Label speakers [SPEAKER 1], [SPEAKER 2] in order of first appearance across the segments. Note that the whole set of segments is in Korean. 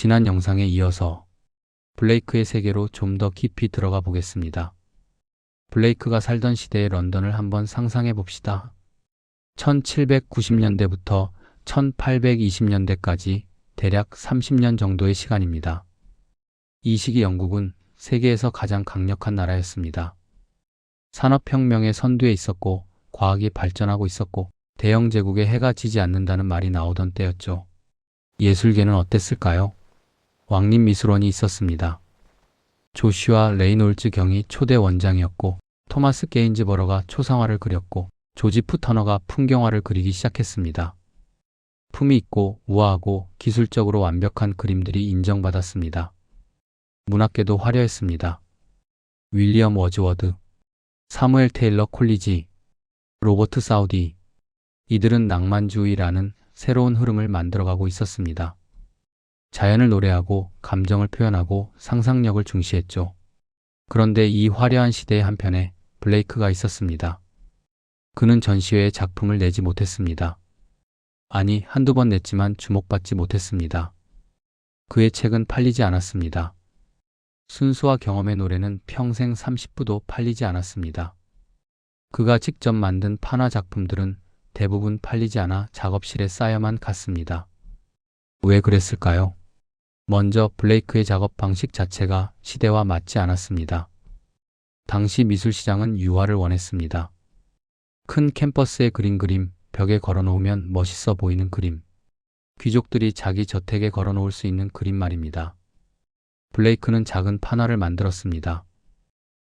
[SPEAKER 1] 지난 영상에 이어서 블레이크의 세계로 좀 더 깊이 들어가 보겠습니다. 블레이크가 살던 시대의 런던을 한번 상상해 봅시다. 1790년대부터 1820년대까지 대략 30년 정도의 시간입니다. 이 시기 영국은 세계에서 가장 강력한 나라였습니다. 산업혁명의 선두에 있었고 과학이 발전하고 있었고 대영 제국에 해가 지지 않는다는 말이 나오던 때였죠. 예술계는 어땠을까요? 왕립미술원이 있었습니다. 조슈아 레이놀즈 경이 초대 원장이었고 토마스 게인즈버러가 초상화를 그렸고 조지프 터너가 풍경화를 그리기 시작했습니다. 품이 있고 우아하고 기술적으로 완벽한 그림들이 인정받았습니다. 문학계도 화려했습니다. 윌리엄 워즈워드, 사무엘 테일러 콜리지, 로버트 사우디. 이들은 낭만주의라는 새로운 흐름을 만들어가고 있었습니다. 자연을 노래하고 감정을 표현하고 상상력을 중시했죠. 그런데 이 화려한 시대의 한편에 블레이크가 있었습니다. 그는 전시회에 작품을 내지 못했습니다. 아니, 한두 번 냈지만 주목받지 못했습니다. 그의 책은 팔리지 않았습니다. 순수와 경험의 노래는 평생 30부도 팔리지 않았습니다. 그가 직접 만든 판화 작품들은 대부분 팔리지 않아 작업실에 쌓여만 갔습니다. 왜 그랬을까요? 먼저 블레이크의 작업 방식 자체가 시대와 맞지 않았습니다. 당시 미술 시장은 유화를 원했습니다. 큰 캠퍼스에 그린 그림, 벽에 걸어 놓으면 멋있어 보이는 그림. 귀족들이 자기 저택에 걸어 놓을 수 있는 그림 말입니다. 블레이크는 작은 판화를 만들었습니다.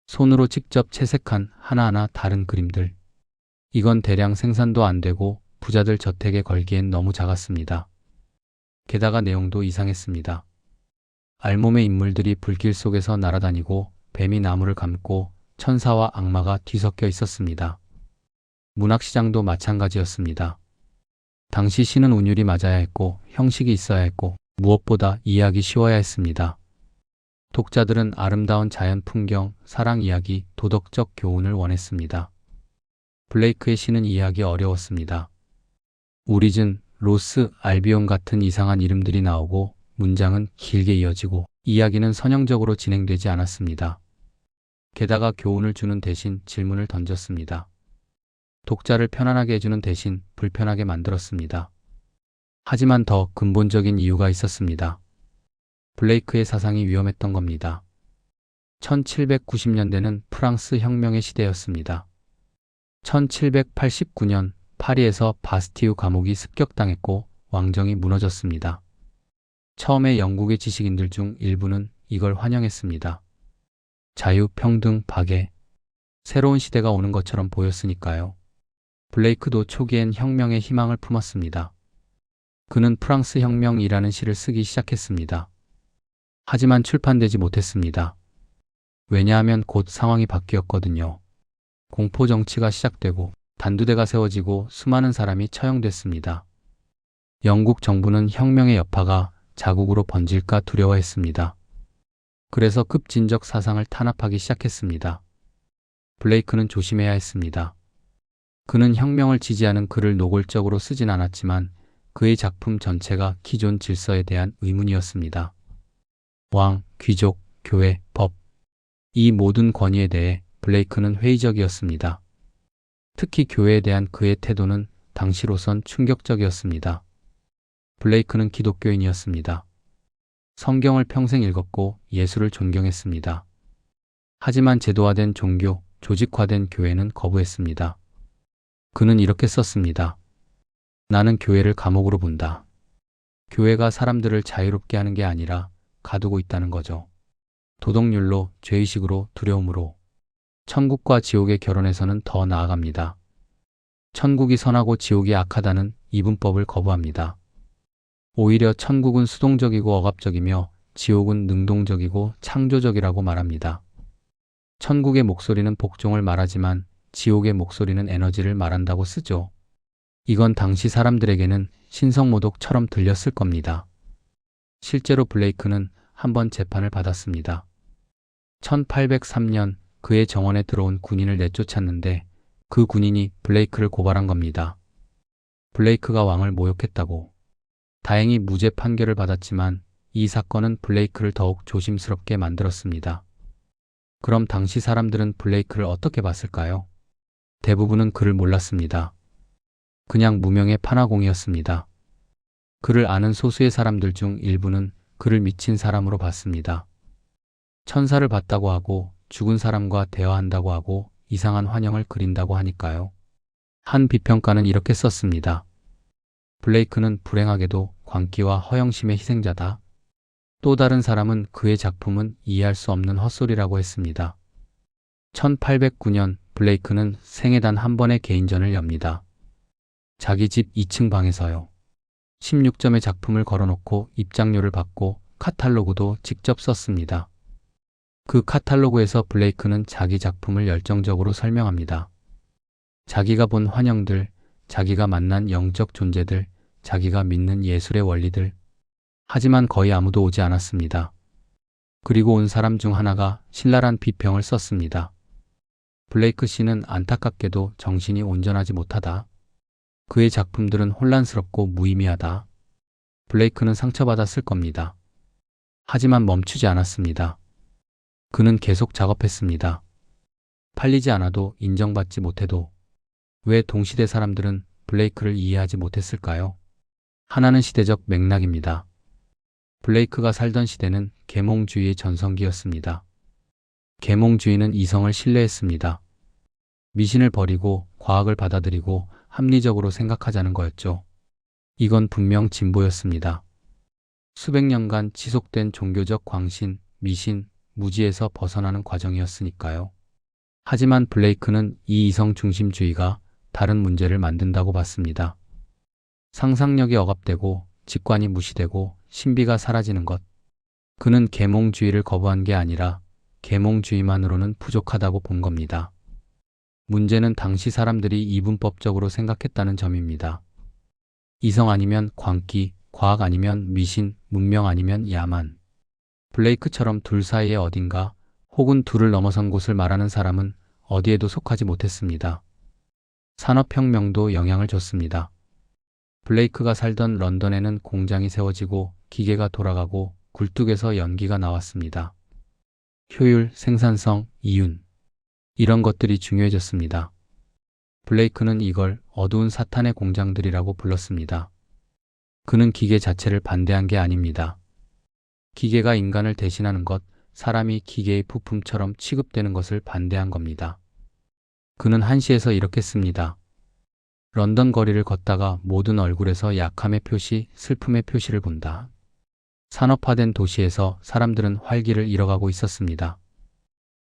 [SPEAKER 1] 손으로 직접 채색한 하나하나 다른 그림들. 이건 대량 생산도 안 되고 부자들 저택에 걸기엔 너무 작았습니다. 게다가 내용도 이상했습니다. 알몸의 인물들이 불길 속에서 날아다니고 뱀이 나무를 감고 천사와 악마가 뒤섞여 있었습니다. 문학시장도 마찬가지였습니다. 당시 시는 운율이 맞아야 했고 형식이 있어야 했고 무엇보다 이해하기 쉬워야 했습니다. 독자들은 아름다운 자연 풍경, 사랑 이야기, 도덕적 교훈을 원했습니다. 블레이크의 시는 이해하기 어려웠습니다. 우리즌, 로스, 알비온 같은 이상한 이름들이 나오고 문장은 길게 이어지고 이야기는 선형적으로 진행되지 않았습니다. 게다가 교훈을 주는 대신 질문을 던졌습니다. 독자를 편안하게 해주는 대신 불편하게 만들었습니다. 하지만 더 근본적인 이유가 있었습니다. 블레이크의 사상이 위험했던 겁니다. 1790년대는 프랑스 혁명의 시대였습니다. 1789년 파리에서 바스티유 감옥이 습격당했고 왕정이 무너졌습니다. 처음에 영국의 지식인들 중 일부는 이걸 환영했습니다. 자유, 평등, 박애. 새로운 시대가 오는 것처럼 보였으니까요. 블레이크도 초기엔 혁명의 희망을 품었습니다. 그는 프랑스 혁명이라는 시를 쓰기 시작했습니다. 하지만 출판되지 못했습니다. 왜냐하면 곧 상황이 바뀌었거든요. 공포 정치가 시작되고 단두대가 세워지고 수많은 사람이 처형됐습니다. 영국 정부는 혁명의 여파가 자국으로 번질까 두려워했습니다. 그래서 급진적 사상을 탄압하기 시작했습니다. 블레이크는 조심해야 했습니다. 그는 혁명을 지지하는 글을 노골적으로 쓰진 않았지만 그의 작품 전체가 기존 질서에 대한 의문이었습니다. 왕, 귀족, 교회, 법. 이 모든 권위에 대해 블레이크는 회의적이었습니다. 특히 교회에 대한 그의 태도는 당시로선 충격적이었습니다. 블레이크는 기독교인이었습니다. 성경을 평생 읽었고 예수를 존경했습니다. 하지만 제도화된 종교, 조직화된 교회는 거부했습니다. 그는 이렇게 썼습니다. 나는 교회를 감옥으로 본다. 교회가 사람들을 자유롭게 하는 게 아니라 가두고 있다는 거죠. 도덕률로, 죄의식으로, 두려움으로. 천국과 지옥의 결혼에서는 더 나아갑니다. 천국이 선하고 지옥이 악하다는 이분법을 거부합니다. 오히려 천국은 수동적이고 억압적이며 지옥은 능동적이고 창조적이라고 말합니다. 천국의 목소리는 복종을 말하지만 지옥의 목소리는 에너지를 말한다고 쓰죠. 이건 당시 사람들에게는 신성모독처럼 들렸을 겁니다. 실제로 블레이크는 한 번 재판을 받았습니다. 1803년 그의 정원에 들어온 군인을 내쫓았는데 그 군인이 블레이크를 고발한 겁니다. 블레이크가 왕을 모욕했다고. 다행히 무죄 판결을 받았지만 이 사건은 블레이크를 더욱 조심스럽게 만들었습니다. 그럼 당시 사람들은 블레이크를 어떻게 봤을까요? 대부분은 그를 몰랐습니다. 그냥 무명의 파나공이었습니다. 그를 아는 소수의 사람들 중 일부는 그를 미친 사람으로 봤습니다. 천사를 봤다고 하고 죽은 사람과 대화한다고 하고 이상한 환영을 그린다고 하니까요. 한 비평가는 이렇게 썼습니다. 블레이크는 불행하게도 광기와 허영심의 희생자다. 또 다른 사람은 그의 작품은 이해할 수 없는 헛소리라고 했습니다. 1809년 블레이크는 생애 단 한 번의 개인전을 엽니다. 자기 집 2층 방에서요. 16점의 작품을 걸어놓고 입장료를 받고 카탈로그도 직접 썼습니다. 그 카탈로그에서 블레이크는 자기 작품을 열정적으로 설명합니다. 자기가 본 환영들, 자기가 만난 영적 존재들, 자기가 믿는 예술의 원리들. 하지만 거의 아무도 오지 않았습니다. 그리고 온 사람 중 하나가 신랄한 비평을 썼습니다. 블레이크 씨는 안타깝게도 정신이 온전하지 못하다. 그의 작품들은 혼란스럽고 무의미하다. 블레이크는 상처받았을 겁니다. 하지만 멈추지 않았습니다. 그는 계속 작업했습니다. 팔리지 않아도 인정받지 못해도 왜 동시대 사람들은 블레이크를 이해하지 못했을까요? 하나는 시대적 맥락입니다. 블레이크가 살던 시대는 계몽주의의 전성기였습니다. 계몽주의는 이성을 신뢰했습니다. 미신을 버리고 과학을 받아들이고 합리적으로 생각하자는 거였죠. 이건 분명 진보였습니다. 수백 년간 지속된 종교적 광신, 미신, 무지에서 벗어나는 과정이었으니까요. 하지만 블레이크는 이 이성 중심주의가 다른 문제를 만든다고 봤습니다. 상상력이 억압되고 직관이 무시되고 신비가 사라지는 것. 그는 계몽주의를 거부한 게 아니라 계몽주의만으로는 부족하다고 본 겁니다. 문제는 당시 사람들이 이분법적으로 생각했다는 점입니다. 이성 아니면 광기, 과학 아니면 미신, 문명 아니면 야만. 블레이크처럼 둘 사이에 어딘가 혹은 둘을 넘어선 곳을 말하는 사람은 어디에도 속하지 못했습니다. 산업혁명도 영향을 줬습니다. 블레이크가 살던 런던에는 공장이 세워지고 기계가 돌아가고 굴뚝에서 연기가 나왔습니다. 효율, 생산성, 이윤. 이런 것들이 중요해졌습니다. 블레이크는 이걸 어두운 사탄의 공장들이라고 불렀습니다. 그는 기계 자체를 반대한 게 아닙니다. 기계가 인간을 대신하는 것, 사람이 기계의 부품처럼 취급되는 것을 반대한 겁니다. 그는 한시에서 이렇게 씁니다. 런던 거리를 걷다가 모든 얼굴에서 약함의 표시, 슬픔의 표시를 본다. 산업화된 도시에서 사람들은 활기를 잃어가고 있었습니다.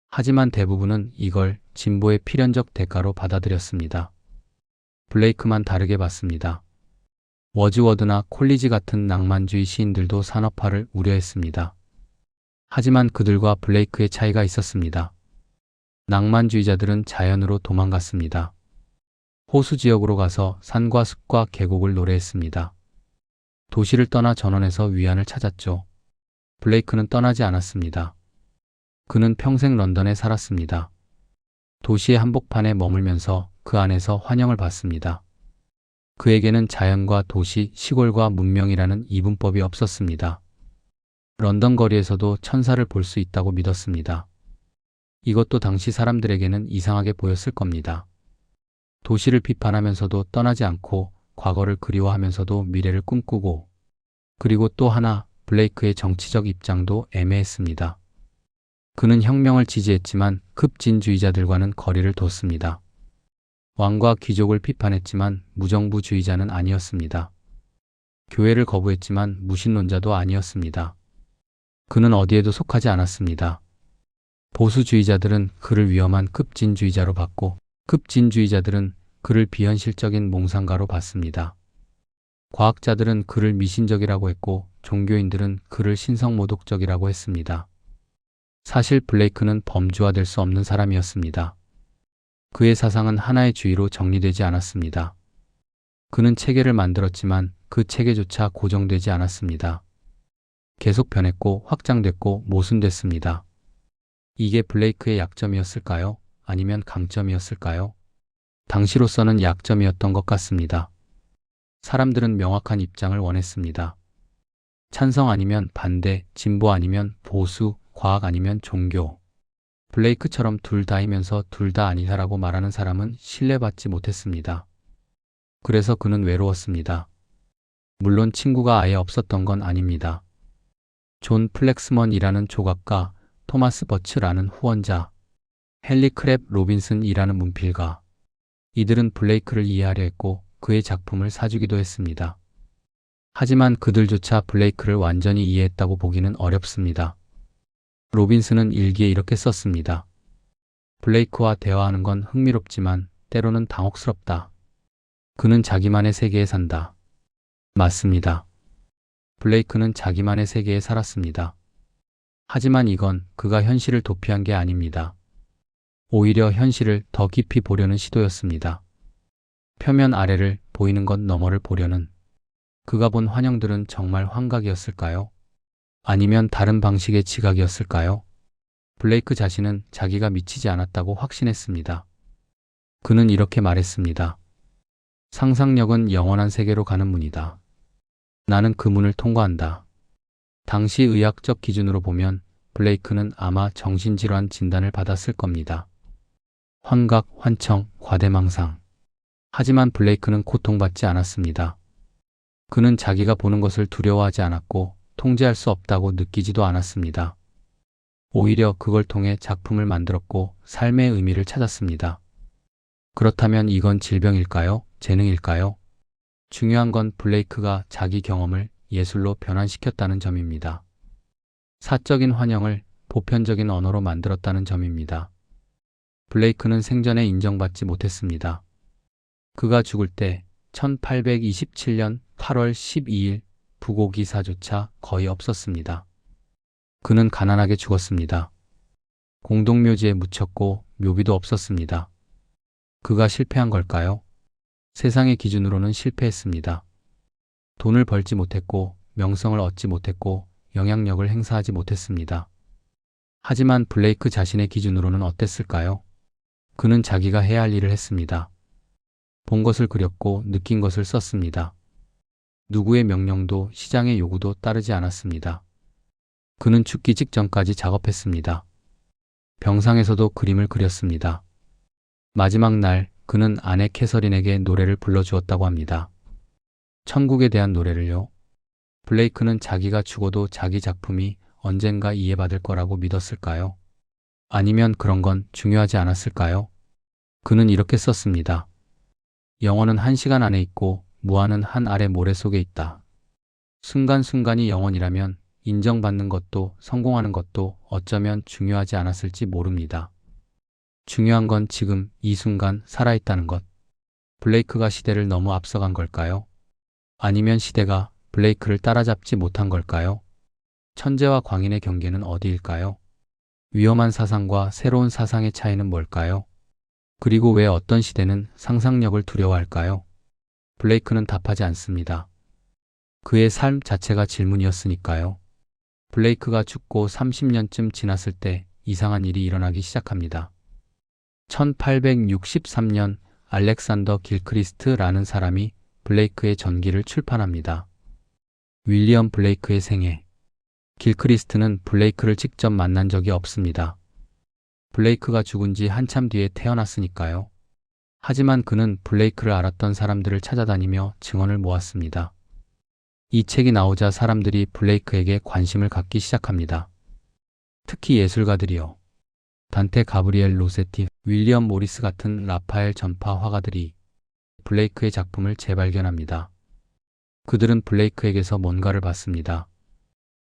[SPEAKER 1] 하지만 대부분은 이걸 진보의 필연적 대가로 받아들였습니다. 블레이크만 다르게 봤습니다. 워즈워드나 콜리지 같은 낭만주의 시인들도 산업화를 우려했습니다. 하지만 그들과 블레이크의 차이가 있었습니다. 낭만주의자들은 자연으로 도망갔습니다. 호수 지역으로 가서 산과 숲과 계곡을 노래했습니다. 도시를 떠나 전원에서 위안을 찾았죠. 블레이크는 떠나지 않았습니다. 그는 평생 런던에 살았습니다. 도시의 한복판에 머물면서 그 안에서 환영을 받습니다. 그에게는 자연과 도시, 시골과 문명이라는 이분법이 없었습니다. 런던 거리에서도 천사를 볼 수 있다고 믿었습니다. 이것도 당시 사람들에게는 이상하게 보였을 겁니다. 도시를 비판하면서도 떠나지 않고 과거를 그리워하면서도 미래를 꿈꾸고 그리고 또 하나 블레이크의 정치적 입장도 애매했습니다. 그는 혁명을 지지했지만 급진주의자들과는 거리를 뒀습니다. 왕과 귀족을 비판했지만 무정부주의자는 아니었습니다. 교회를 거부했지만 무신론자도 아니었습니다. 그는 어디에도 속하지 않았습니다. 보수주의자들은 그를 위험한 급진주의자로 봤고 급진주의자들은 그를 비현실적인 몽상가로 봤습니다. 과학자들은 그를 미신적이라고 했고 종교인들은 그를 신성모독적이라고 했습니다. 사실 블레이크는 범주화될 수 없는 사람이었습니다. 그의 사상은 하나의 주의로 정리되지 않았습니다. 그는 체계를 만들었지만 그 체계조차 고정되지 않았습니다. 계속 변했고 확장됐고 모순됐습니다. 이게 블레이크의 약점이었을까요? 아니면 강점이었을까요? 당시로서는 약점이었던 것 같습니다. 사람들은 명확한 입장을 원했습니다. 찬성 아니면 반대, 진보 아니면 보수, 과학 아니면 종교. 블레이크처럼 둘 다이면서 둘 다 아니다라고 말하는 사람은 신뢰받지 못했습니다. 그래서 그는 외로웠습니다. 물론 친구가 아예 없었던 건 아닙니다. 존 플렉스먼이라는 조각가, 토마스 버츠라는 후원자, 헨리 크랩 로빈슨이라는 문필가. 이들은 블레이크를 이해하려 했고 그의 작품을 사주기도 했습니다. 하지만 그들조차 블레이크를 완전히 이해했다고 보기는 어렵습니다. 로빈슨은 일기에 이렇게 썼습니다. 블레이크와 대화하는 건 흥미롭지만 때로는 당혹스럽다. 그는 자기만의 세계에 산다. 맞습니다. 블레이크는 자기만의 세계에 살았습니다. 하지만 이건 그가 현실을 도피한 게 아닙니다. 오히려 현실을 더 깊이 보려는 시도였습니다. 표면 아래를 보이는 것 너머를 보려는 그가 본 환영들은 정말 환각이었을까요? 아니면 다른 방식의 지각이었을까요? 블레이크 자신은 자기가 미치지 않았다고 확신했습니다. 그는 이렇게 말했습니다. 상상력은 영원한 세계로 가는 문이다. 나는 그 문을 통과한다. 당시 의학적 기준으로 보면 블레이크는 아마 정신질환 진단을 받았을 겁니다. 환각, 환청, 과대망상. 하지만 블레이크는 고통받지 않았습니다. 그는 자기가 보는 것을 두려워하지 않았고 통제할 수 없다고 느끼지도 않았습니다. 오히려 그걸 통해 작품을 만들었고 삶의 의미를 찾았습니다. 그렇다면 이건 질병일까요? 재능일까요? 중요한 건 블레이크가 자기 경험을 예술로 변환시켰다는 점입니다. 사적인 환영을 보편적인 언어로 만들었다는 점입니다. 블레이크는 생전에 인정받지 못했습니다. 그가 죽을 때 1827년 8월 12일 부고 기사조차 거의 없었습니다. 그는 가난하게 죽었습니다. 공동묘지에 묻혔고 묘비도 없었습니다. 그가 실패한 걸까요? 세상의 기준으로는 실패했습니다. 돈을 벌지 못했고 명성을 얻지 못했고 영향력을 행사하지 못했습니다. 하지만 블레이크 자신의 기준으로는 어땠을까요? 그는 자기가 해야 할 일을 했습니다. 본 것을 그렸고 느낀 것을 썼습니다. 누구의 명령도 시장의 요구도 따르지 않았습니다. 그는 죽기 직전까지 작업했습니다. 병상에서도 그림을 그렸습니다. 마지막 날 그는 아내 캐서린에게 노래를 불러주었다고 합니다. 천국에 대한 노래를요. 블레이크는 자기가 죽어도 자기 작품이 언젠가 이해받을 거라고 믿었을까요? 아니면 그런 건 중요하지 않았을까요? 그는 이렇게 썼습니다. 영원은 한 시간 안에 있고 무한은 한 아래 모래 속에 있다. 순간순간이 영원이라면 인정받는 것도 성공하는 것도 어쩌면 중요하지 않았을지 모릅니다. 중요한 건 지금 이 순간 살아있다는 것. 블레이크가 시대를 너무 앞서간 걸까요? 아니면 시대가 블레이크를 따라잡지 못한 걸까요? 천재와 광인의 경계는 어디일까요? 위험한 사상과 새로운 사상의 차이는 뭘까요? 그리고 왜 어떤 시대는 상상력을 두려워할까요? 블레이크는 답하지 않습니다. 그의 삶 자체가 질문이었으니까요. 블레이크가 죽고 30년쯤 지났을 때 이상한 일이 일어나기 시작합니다. 1863년 알렉산더 길크리스트라는 사람이 블레이크의 전기를 출판합니다. 윌리엄 블레이크의 생애. 길크리스트는 블레이크를 직접 만난 적이 없습니다. 블레이크가 죽은 지 한참 뒤에 태어났으니까요. 하지만 그는 블레이크를 알았던 사람들을 찾아다니며 증언을 모았습니다. 이 책이 나오자 사람들이 블레이크에게 관심을 갖기 시작합니다. 특히 예술가들이요. 단테 가브리엘 로세티, 윌리엄 모리스 같은 라파엘 전파 화가들이 블레이크의 작품을 재발견합니다. 그들은 블레이크에게서 뭔가를 받습니다.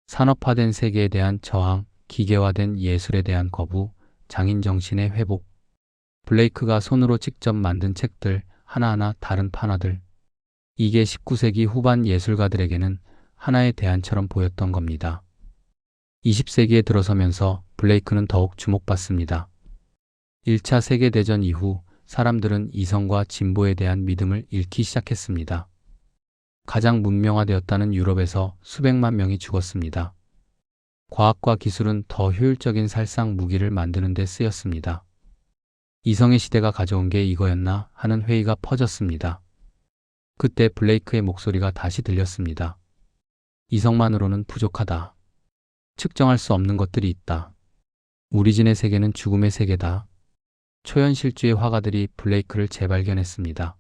[SPEAKER 1] 산업화된 세계에 대한 저항, 기계화된 예술에 대한 거부, 장인 정신의 회복, 블레이크가 손으로 직접 만든 책들, 하나하나 다른 판화들. 이게 19세기 후반 예술가들에게는 하나의 대안처럼 보였던 겁니다. 20세기에 들어서면서 블레이크는 더욱 주목받습니다. 1차 세계대전 이후 사람들은 이성과 진보에 대한 믿음을 잃기 시작했습니다. 가장 문명화되었다는 유럽에서 수백만 명이 죽었습니다. 과학과 기술은 더 효율적인 살상 무기를 만드는 데 쓰였습니다. 이성의 시대가 가져온 게 이거였나 하는 회의가 퍼졌습니다. 그때 블레이크의 목소리가 다시 들렸습니다. 이성만으로는 부족하다. 측정할 수 없는 것들이 있다. 우리진의 세계는 죽음의 세계다. 초현실주의 화가들이 블레이크를 재발견했습니다.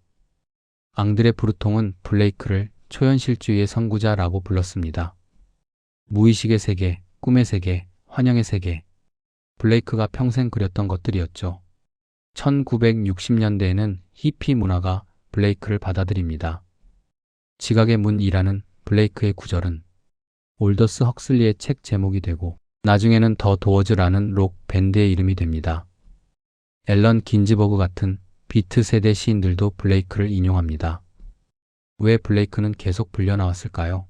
[SPEAKER 1] 앙드레 브루통은 블레이크를 초현실주의의 선구자라고 불렀습니다. 무의식의 세계, 꿈의 세계, 환영의 세계. 블레이크가 평생 그렸던 것들이었죠. 1960년대에는 히피 문화가 블레이크를 받아들입니다. 지각의 문이라는 블레이크의 구절은 올더스 헉슬리의 책 제목이 되고 나중에는 더 도어즈라는 록 밴드의 이름이 됩니다. 앨런 긴즈버그 같은 비트 세대 시인들도 블레이크를 인용합니다. 왜 블레이크는 계속 불려 나왔을까요?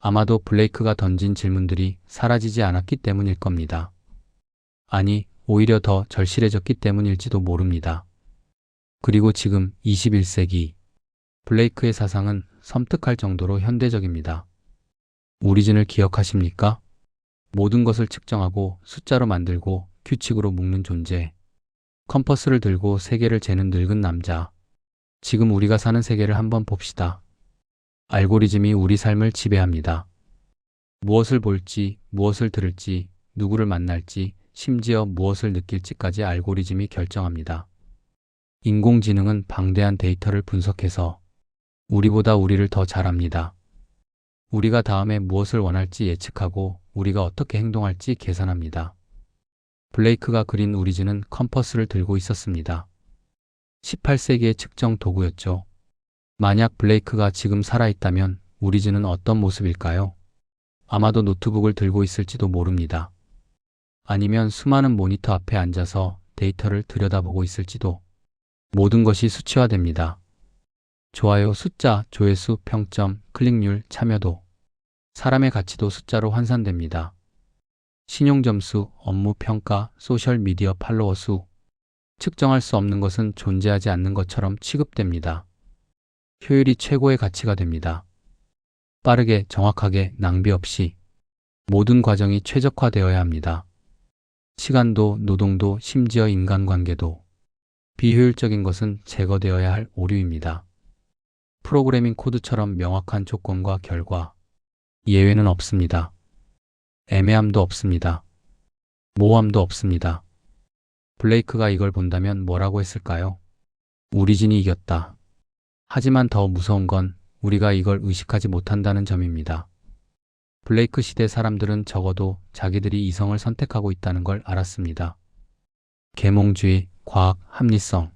[SPEAKER 1] 아마도 블레이크가 던진 질문들이 사라지지 않았기 때문일 겁니다. 아니, 오히려 더 절실해졌기 때문일지도 모릅니다. 그리고 지금 21세기 블레이크의 사상은 섬뜩할 정도로 현대적입니다. 우리진을 기억하십니까? 모든 것을 측정하고 숫자로 만들고 규칙으로 묶는 존재. 컴퍼스를 들고 세계를 재는 늙은 남자. 지금 우리가 사는 세계를 한번 봅시다. 알고리즘이 우리 삶을 지배합니다. 무엇을 볼지, 무엇을 들을지, 누구를 만날지, 심지어 무엇을 느낄지까지 알고리즘이 결정합니다. 인공지능은 방대한 데이터를 분석해서 우리보다 우리를 더 잘합니다. 우리가 다음에 무엇을 원할지 예측하고 우리가 어떻게 행동할지 계산합니다. 블레이크가 그린 우리즈는 컴퍼스를 들고 있었습니다. 18세기의 측정 도구였죠. 만약 블레이크가 지금 살아있다면 우리즈는 어떤 모습일까요? 아마도 노트북을 들고 있을지도 모릅니다. 아니면 수많은 모니터 앞에 앉아서 데이터를 들여다보고 있을지도 모든 것이 수치화됩니다. 좋아요, 숫자, 조회수, 평점, 클릭률, 참여도. 사람의 가치도 숫자로 환산됩니다. 신용점수, 업무 평가, 소셜미디어 팔로워 수. 측정할 수 없는 것은 존재하지 않는 것처럼 취급됩니다. 효율이 최고의 가치가 됩니다. 빠르게, 정확하게, 낭비 없이 모든 과정이 최적화되어야 합니다. 시간도, 노동도, 심지어 인간관계도 비효율적인 것은 제거되어야 할 오류입니다. 프로그래밍 코드처럼 명확한 조건과 결과, 예외는 없습니다. 애매함도 없습니다. 모함도 없습니다. 블레이크가 이걸 본다면 뭐라고 했을까요? 우리 진이 이겼다. 하지만 더 무서운 건 우리가 이걸 의식하지 못한다는 점입니다. 블레이크 시대 사람들은 적어도 자기들이 이성을 선택하고 있다는 걸 알았습니다. 계몽주의, 과학, 합리성.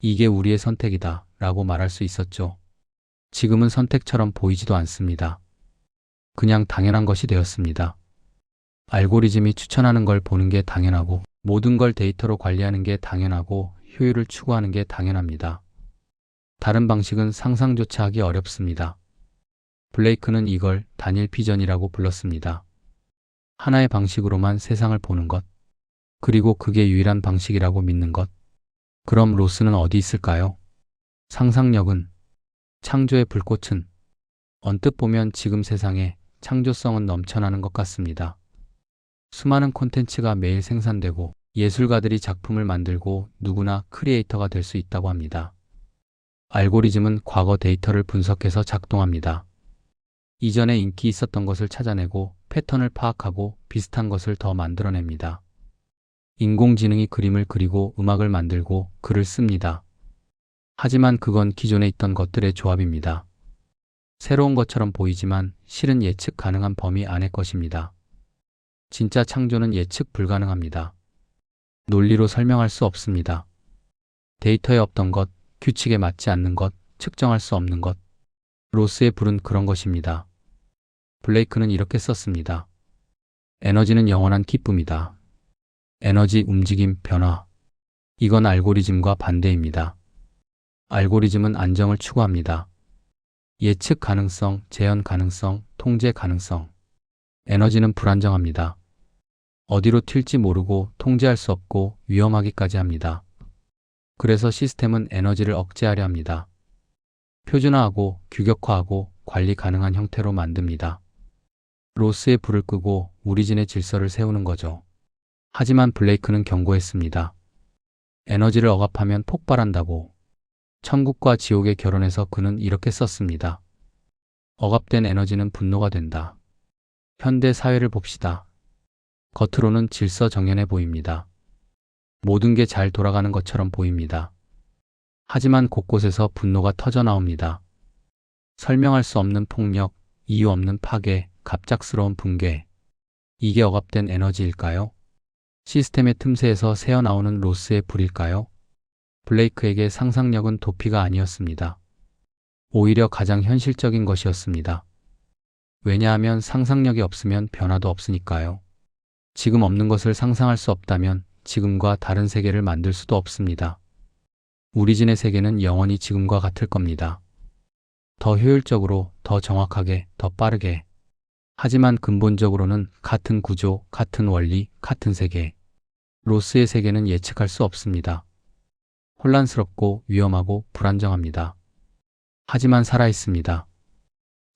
[SPEAKER 1] 이게 우리의 선택이다 라고 말할 수 있었죠. 지금은 선택처럼 보이지도 않습니다. 그냥 당연한 것이 되었습니다. 알고리즘이 추천하는 걸 보는 게 당연하고 모든 걸 데이터로 관리하는 게 당연하고 효율을 추구하는 게 당연합니다. 다른 방식은 상상조차 하기 어렵습니다. 블레이크는 이걸 단일 비전이라고 불렀습니다. 하나의 방식으로만 세상을 보는 것. 그리고 그게 유일한 방식이라고 믿는 것. 그럼 로스는 어디 있을까요? 상상력은 창조의 불꽃은 언뜻 보면 지금 세상에 창조성은 넘쳐나는 것 같습니다. 수많은 콘텐츠가 매일 생산되고 예술가들이 작품을 만들고 누구나 크리에이터가 될 수 있다고 합니다. 알고리즘은 과거 데이터를 분석해서 작동합니다. 이전에 인기 있었던 것을 찾아내고 패턴을 파악하고 비슷한 것을 더 만들어냅니다. 인공지능이 그림을 그리고 음악을 만들고 글을 씁니다. 하지만 그건 기존에 있던 것들의 조합입니다. 새로운 것처럼 보이지만 실은 예측 가능한 범위 안의 것입니다. 진짜 창조는 예측 불가능합니다. 논리로 설명할 수 없습니다. 데이터에 없던 것, 규칙에 맞지 않는 것, 측정할 수 없는 것. 로스의 불은 그런 것입니다. 블레이크는 이렇게 썼습니다. 에너지는 영원한 기쁨이다. 에너지, 움직임, 변화. 이건 알고리즘과 반대입니다. 알고리즘은 안정을 추구합니다. 예측 가능성, 재현 가능성, 통제 가능성. 에너지는 불안정합니다. 어디로 튈지 모르고 통제할 수 없고 위험하기까지 합니다. 그래서 시스템은 에너지를 억제하려 합니다. 표준화하고 규격화하고 관리 가능한 형태로 만듭니다. 로스의 불을 끄고 우리진의 질서를 세우는 거죠. 하지만 블레이크는 경고했습니다. 에너지를 억압하면 폭발한다고. 천국과 지옥의 결혼에서 그는 이렇게 썼습니다. 억압된 에너지는 분노가 된다. 현대 사회를 봅시다. 겉으로는 질서 정연해 보입니다. 모든 게 잘 돌아가는 것처럼 보입니다. 하지만 곳곳에서 분노가 터져 나옵니다. 설명할 수 없는 폭력, 이유 없는 파괴, 갑작스러운 붕괴. 이게 억압된 에너지일까요? 시스템의 틈새에서 새어나오는 로스의 불일까요? 블레이크에게 상상력은 도피가 아니었습니다. 오히려 가장 현실적인 것이었습니다. 왜냐하면 상상력이 없으면 변화도 없으니까요. 지금 없는 것을 상상할 수 없다면 지금과 다른 세계를 만들 수도 없습니다. 우리 진의 세계는 영원히 지금과 같을 겁니다. 더 효율적으로, 더 정확하게, 더 빠르게. 하지만 근본적으로는 같은 구조, 같은 원리, 같은 세계. 로스의 세계는 예측할 수 없습니다. 혼란스럽고 위험하고 불안정합니다. 하지만 살아있습니다.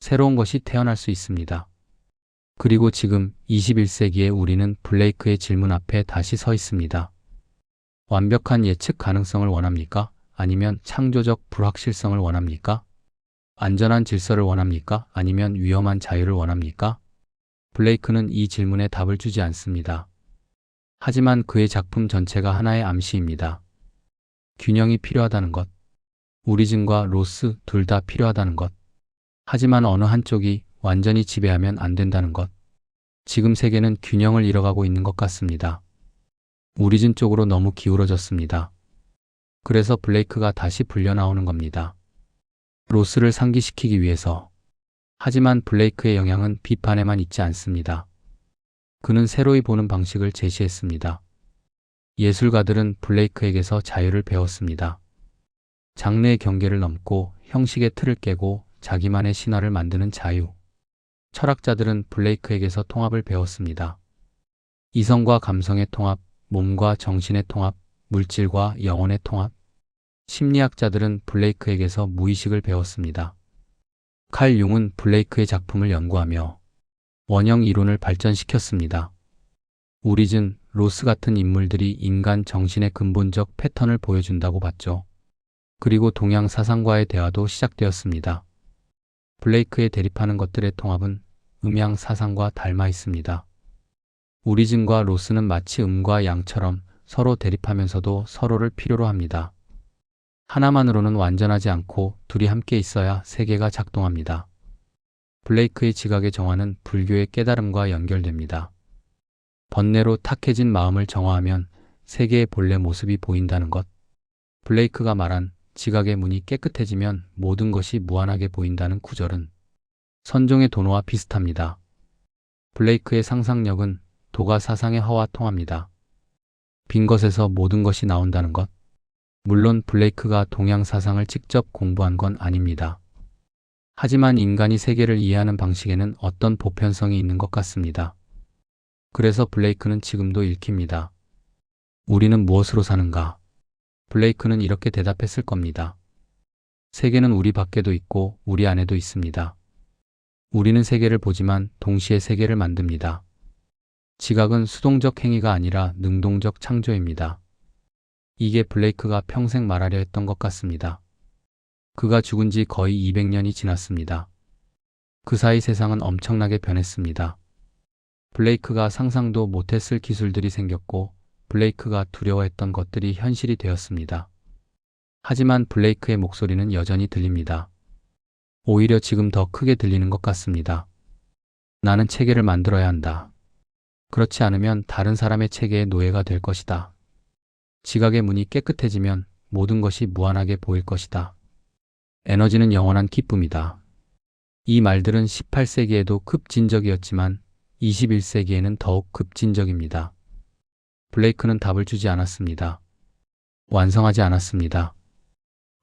[SPEAKER 1] 새로운 것이 태어날 수 있습니다. 그리고 지금 21세기에 우리는 블레이크의 질문 앞에 다시 서 있습니다. 완벽한 예측 가능성을 원합니까? 아니면 창조적 불확실성을 원합니까? 안전한 질서를 원합니까? 아니면 위험한 자유를 원합니까? 블레이크는 이 질문에 답을 주지 않습니다. 하지만 그의 작품 전체가 하나의 암시입니다. 균형이 필요하다는 것. 우리즘과 로스 둘 다 필요하다는 것. 하지만 어느 한쪽이 완전히 지배하면 안 된다는 것. 지금 세계는 균형을 잃어가고 있는 것 같습니다. 우리진 쪽으로 너무 기울어졌습니다. 그래서 블레이크가 다시 불려 나오는 겁니다. 로스를 상기시키기 위해서. 하지만 블레이크의 영향은 비판에만 있지 않습니다. 그는 새로이 보는 방식을 제시했습니다. 예술가들은 블레이크에게서 자유를 배웠습니다. 장르의 경계를 넘고 형식의 틀을 깨고 자기만의 신화를 만드는 자유. 철학자들은 블레이크에게서 통합을 배웠습니다. 이성과 감성의 통합, 몸과 정신의 통합, 물질과 영혼의 통합. 심리학자들은 블레이크에게서 무의식을 배웠습니다. 칼 융은 블레이크의 작품을 연구하며 원형 이론을 발전시켰습니다. 우리즌, 로스 같은 인물들이 인간 정신의 근본적 패턴을 보여준다고 봤죠. 그리고 동양 사상과의 대화도 시작되었습니다. 블레이크에 대립하는 것들의 통합은 음양 사상과 닮아 있습니다. 우리즘과 로스는 마치 음과 양처럼 서로 대립하면서도 서로를 필요로 합니다. 하나만으로는 완전하지 않고 둘이 함께 있어야 세계가 작동합니다. 블레이크의 지각의 정화는 불교의 깨달음과 연결됩니다. 번뇌로 탁해진 마음을 정화하면 세계의 본래 모습이 보인다는 것. 블레이크가 말한 지각의 문이 깨끗해지면 모든 것이 무한하게 보인다는 구절은 선종의 도노와 비슷합니다. 블레이크의 상상력은 도가 사상의 허와 통합니다. 빈 것에서 모든 것이 나온다는 것. 물론 블레이크가 동양 사상을 직접 공부한 건 아닙니다. 하지만 인간이 세계를 이해하는 방식에는 어떤 보편성이 있는 것 같습니다. 그래서 블레이크는 지금도 읽힙니다. 우리는 무엇으로 사는가? 블레이크는 이렇게 대답했을 겁니다. 세계는 우리 밖에도 있고 우리 안에도 있습니다. 우리는 세계를 보지만 동시에 세계를 만듭니다. 지각은 수동적 행위가 아니라 능동적 창조입니다. 이게 블레이크가 평생 말하려 했던 것 같습니다. 그가 죽은 지 거의 200년이 지났습니다. 그 사이 세상은 엄청나게 변했습니다. 블레이크가 상상도 못했을 기술들이 생겼고 블레이크가 두려워했던 것들이 현실이 되었습니다. 하지만 블레이크의 목소리는 여전히 들립니다. 오히려 지금 더 크게 들리는 것 같습니다. 나는 체계를 만들어야 한다. 그렇지 않으면 다른 사람의 체계의 노예가 될 것이다. 지각의 문이 깨끗해지면 모든 것이 무한하게 보일 것이다. 에너지는 영원한 기쁨이다. 이 말들은 18세기에도 급진적이었지만 21세기에는 더욱 급진적입니다. 블레이크는 답을 주지 않았습니다. 완성하지 않았습니다.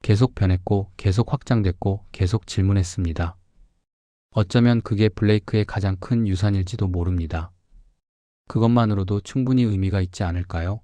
[SPEAKER 1] 계속 변했고, 계속 확장됐고, 계속 질문했습니다. 어쩌면 그게 블레이크의 가장 큰 유산일지도 모릅니다. 그것만으로도 충분히 의미가 있지 않을까요?